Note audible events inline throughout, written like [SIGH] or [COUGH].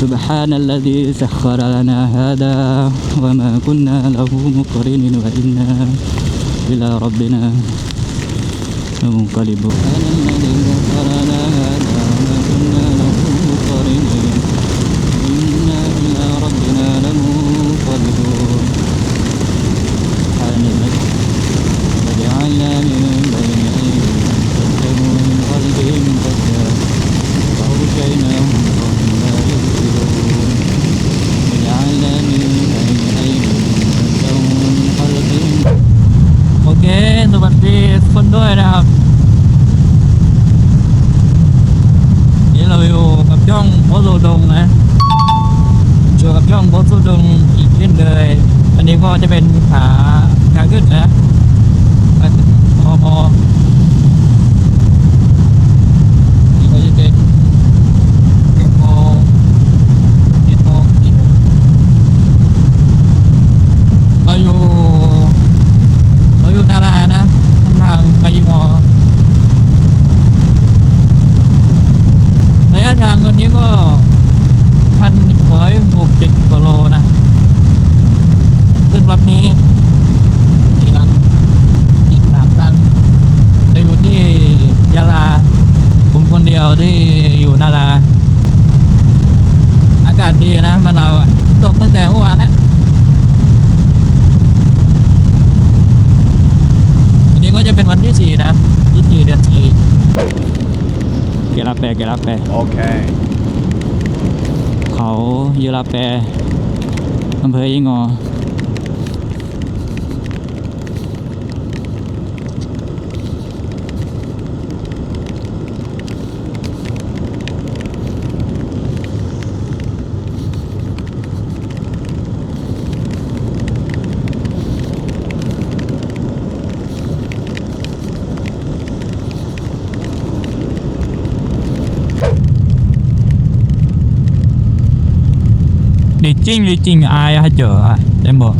سبحان الذي سخر لنا هذا وما كنا له مقرنين وإنا إلى ربنا لمنقلبون ด้วยนะครับนี่เราอยู่กับช่องโพสูดงนะอยู่กับช่องโพสูดงอีกเช่นเลย อันนี้ก็จะเป็นขาขาขึ้นนะพอพอนี่ก็จะเป็นเก็บโมเก็บโมเราอยู่เราอยู่นารานะทางไปยีมอ ระยะทางตอนนี้ก็พันร้อยหกสิบกิโลนะขึ้นรถนี้กี่ลังอีกสามตันจะอยู่ที่ยาลา ผมคนเดียวที่อยู่นารา อากาศดีนะมานเราอะตกตั้งแต่เมื่อวานแล้วอันนี้ก็จะเป็นวันที่สี่นะที่สี่เดือนสี่เกลับแปเกลับแป Okay. เขายูราแปรอำเภอยี่งอ 리찡 리찡 ai 하죠 em mở.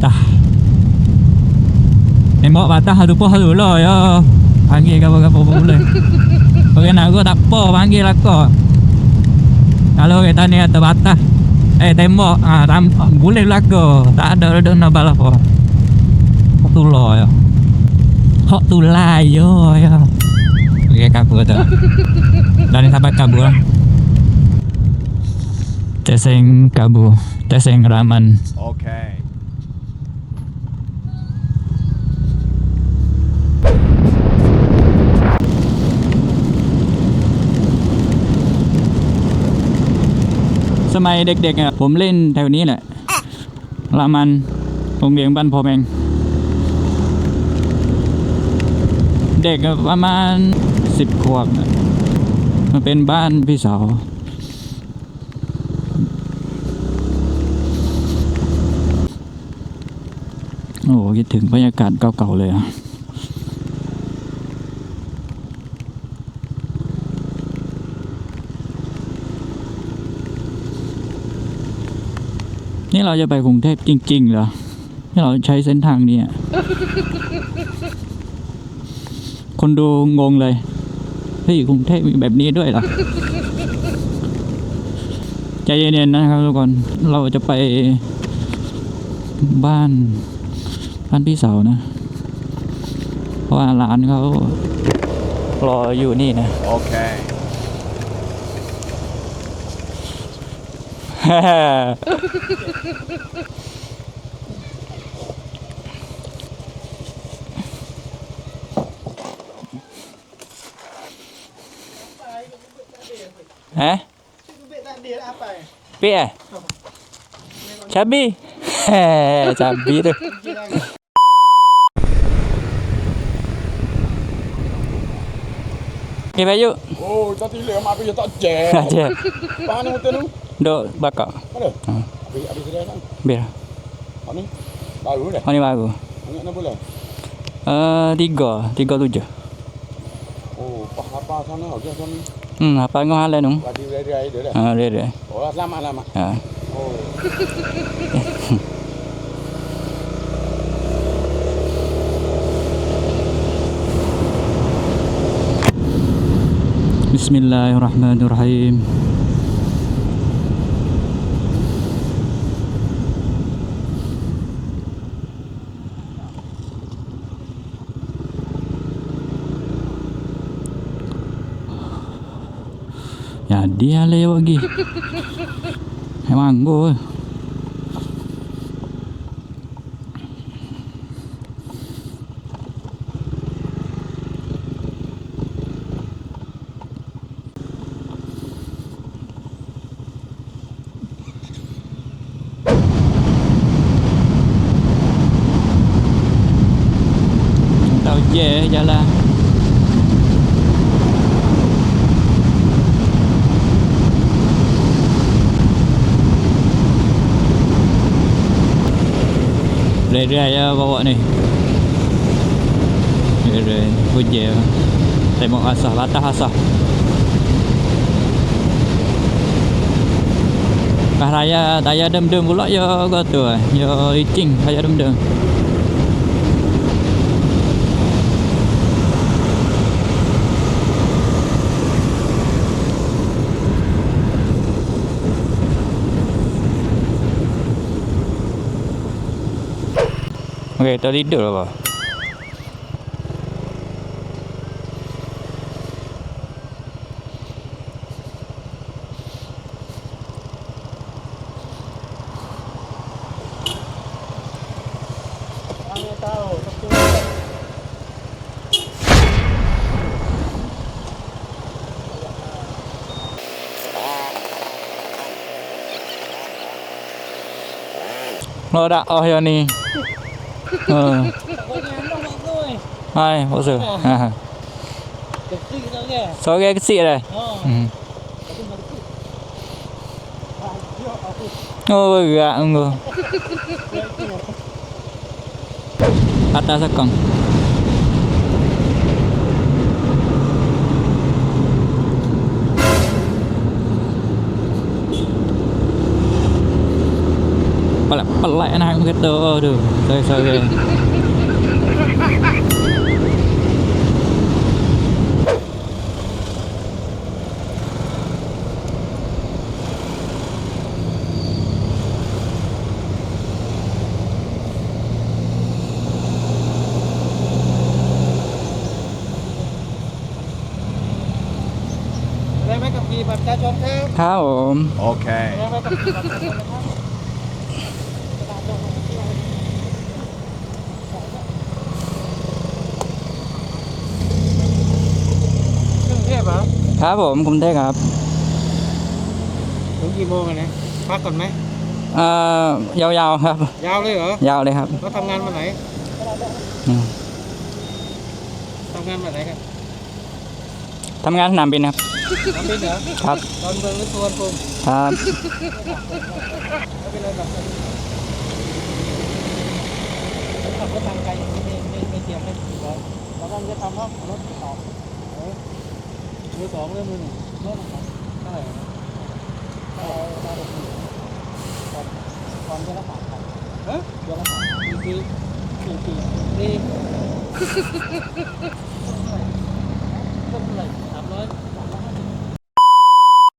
Ta, em mở bata haru po tu lo yo panggil kapo kapo boleh Okey nak aku tak apa panggil aku Kalau kita ni ada bata Eh tembok ah, tam, Boleh belaka Tak ada ada nak balap apa Hak tu lo yo Hak tu lai yo yo bạn kabur tu Dah ni sampai kabur lah Teseng kabu, teseng raman. Okay. สมัยเด็กๆอะผมเล่นแถวนี้แหละ รามันโรงเรียนบ้านพอแมง เด็กอะประมาณสิบขวบอะมันเป็นบ้านพี่สาว โอ้คิดถึงบรรยากาศเก่าๆเลยอะนี่เราจะไปกรุงเทพจริงๆเหรอที่เราใช้เส้นทางนี้ คนดูงงเลยเฮ้ยกรุงเทพมีแบบนี้ด้วยเหรอ ใจเย็นๆนะครับทุกคน เราจะไปบ้าน บ้านพี่สาวนะ เพราะว่าร้านเขารออยู่นี่นะ Okay. ฮะ เปียชับบี้ชับบี้ด้วย Okey, bayu. Oh, tak tilik mak bayu tak cek. Tak cek. Pahan mutu tu. Dok bakar. Mana? Ha. Abis abis dia kan. Biar. Ani. Baru dah. Oh, Ani baru. Banyak nak pula. Uh, eh, tiga, tiga tujuh. Oh, pah apa sana? Okey, sana. Hmm, apa ngau hal nung? Badi dia dia dah. Ha, dia dia. Oh, selamat selamat. Ha. Oh. [LAUGHS] Bismillahirrahmanirrahim. Ya dia lah lewat lagi [LAUGHS] Memang gue rồi về Gia Lai rề rề vào bọn này. Rề rề, vui vẻ. Tembok asah latah asah Và raya raya đâm đâm của lọ yo có tựa yo đi chinh raya đâm đâm Okey, tak tidur lah bah. Lo dah oh ya nih. hai ai bỏ rồi ờ. à. Cái xịa này. Ờ. Ừ. Ôi gạ ông rồi bắt ra ra còng มกับขี่บัตรประชาชนครับ ครับผม Okay. ได้ไหมกับขี่บัตรประชาชนนะค ครับผมกรุงเทพครับ ถึงกี่โมงอะเนี่ยพักก่อนไหมเอ่อยาวๆครับ ยาวเลยเหรอยาวเลยครับเขาทำงานวันไหนอืมทำงานวันไหนกันทำงานสนามบินครับ น้ำบินเหรอครับ ตอนเมืองหรือสวนภูมิครับไม่เป็นไรแบบขับรถทางไกลไม่ไม่ไม่ไม่เตรียมไม่กี่ร้อยแล้วก็จะทำว่ารถต่อเออ มือสองเรื่องมือหนึ่งเท่าไหร่เราเราหกหมื่นตอนตอนเดือนละสามพันเฮ้ยเดือนละสามปีปีปีปีนี่เท่าไหร่สามร้อย